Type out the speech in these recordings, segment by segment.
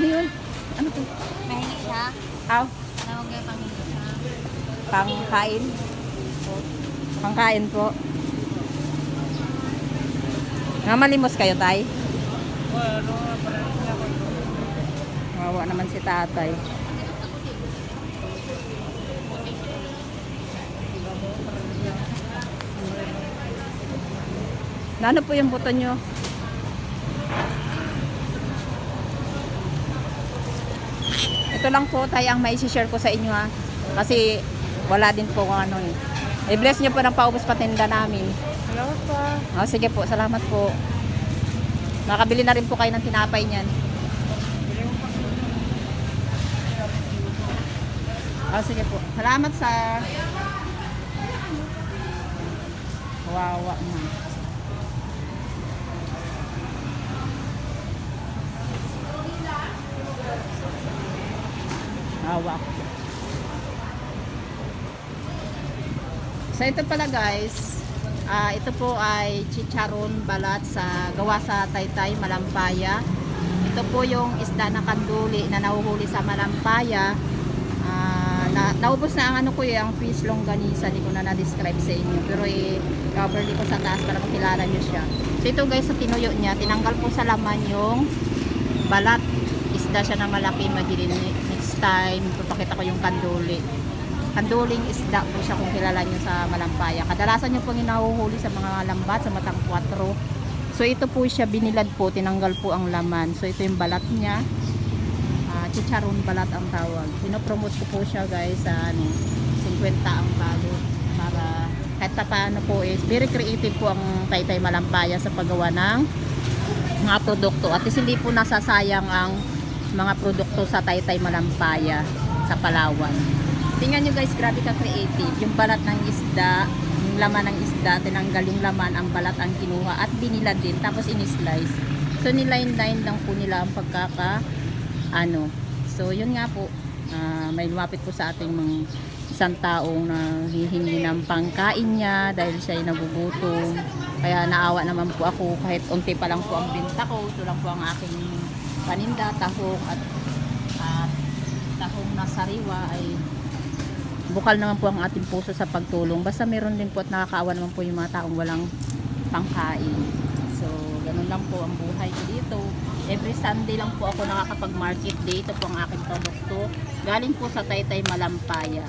Ano yun? Ano to? Mahingi siya. Aw, Tawag niya panghingi siya. pangkain. Pangkain po. Namalimos kayo, tay? Wawa naman si tatay. Na Ano po yung buto nyo? Ito lang po tayo ang may share ko sa inyo ha. Kasi wala din po kung ano eh. I-bless nyo po ng paubos patinda namin. Salamat po. Oh, sige po, salamat po. Makabili na rin po kayo ng tinapay niyan. Oh, sige po. Salamat sa Wawa na. Wawa. So ito pala guys, ah ito po ay chicharon balat sa gawa sa Taytay, Malampaya. Ito po yung isda na kanduli na nahuhuli sa Malampaya. Ah, na, naubos na ang ano ko eh, ang fish longganisa, hindi ko na na-describe sa inyo. Pero eh, cover ko sa taas para makilala nyo siya. So ito guys, sa tinuyo niya, tinanggal po sa laman yung balat. Isda siya na malaki, magiging next time, papakita ko yung kanduli kanduling isda po siya kung kilala nyo sa Malampaya. Kadalasan nyo pong inahuhuli sa mga lambat, sa matang 4. So ito po siya, binilad po, tinanggal po ang laman. So ito yung balat niya. Ah, chicharon balat ang tawag. Pinopromote ko po siya guys sa ano, 50 ang bago. Para kahit pa paano po is very creative po ang Taytay Malampaya sa paggawa ng mga produkto. At least hindi po nasasayang ang mga produkto sa Taytay Malampaya sa Palawan. Tingnan nyo guys, grabe ka creative. Yung balat ng isda, yung laman ng isda, tinanggal yung laman, ang balat ang kinuha at binilad din, tapos in-slice. So niline-line lang po nila ang pagkaka ano. So yun nga po, ah, may lumapit po sa ating mga isang taong na hihingi ng pangkain niya dahil siya ay nagugutom. Kaya naawa naman po ako kahit unti pa lang po ang binta ko. Ito lang po ang aking paninda, tahong at, at tahong na sariwa ay bukal naman po ang ating puso sa pagtulong. Basta meron din po at nakakaawa naman po yung mga taong walang pangkain. So, ganun lang po ang buhay ko dito. Every Sunday lang po ako nakakapag-market day. Ito po ang aking produkto. Galing po sa Taytay Malampaya.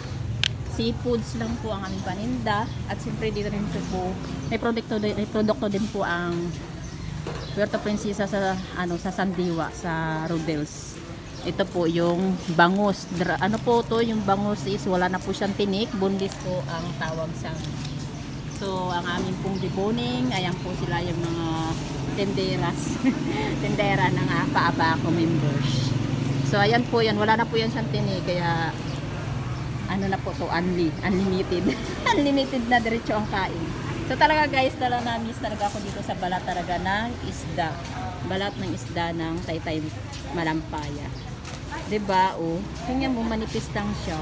Seafoods lang po ang aming paninda. At siyempre dito rin po po, may produkto, may produkto din po ang Puerto Princesa sa ano sa Sandiwa sa Rodels. Ito po yung bangus. Ano po to yung bangus is wala na po siyang tinik. Bunlis po ang tawag sa So, ang amin pong deboning, ayan po sila yung mga tenderas. tendera ng uh, Paabako members. So, ayan po yan. Wala na po yan siyang tinik. Kaya, ano na po to, unli, unlimited. unlimited na diretso ang kain. So, talaga guys, talaga na-miss talaga ako dito sa balat talaga ng isda. Balat ng isda ng Taytay Malampaya. ba? Oh, tingnan mo manipis lang siya.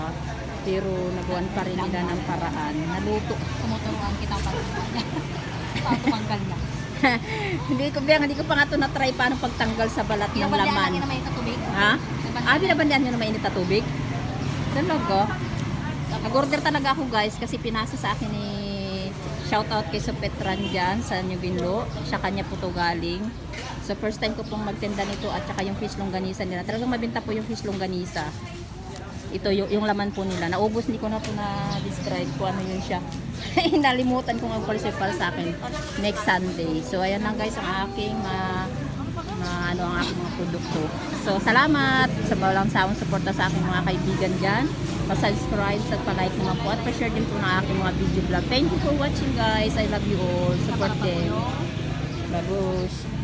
Pero nagawan pa rin nila ng paraan. Naluto. Tumuturuan kita pa rin niya. Patumanggal na. hindi ko ba, hindi ko pa nga ito na-try paano pagtanggal sa balat ng laman. natin na may katubig. Ha? Ah, binabandihan nyo na mainit na tubig? Talaga? Nag-order talaga ako guys kasi pinasa sa akin ni shoutout kay Supetran dyan sa New Binlo. Siya kanya po to galing. So first time ko pong magtinda nito at saka yung fish longganisa nila. Talagang mabenta po yung fish longganisa. Ito yung, yung laman po nila. Naubos, hindi ko na po na-describe kung ano yun siya. Nalimutan ko nga pala siya para sa akin next Sunday. So ayan lang guys ang aking ah, mga ano ang aking mga produkto. So, salamat sa walang sawang suporta sa aking mga kaibigan dyan. Pa-subscribe at pa-like naman po at pa-share din po ng aking mga video vlog. Thank you for watching guys. I love you all. Support them. Babush.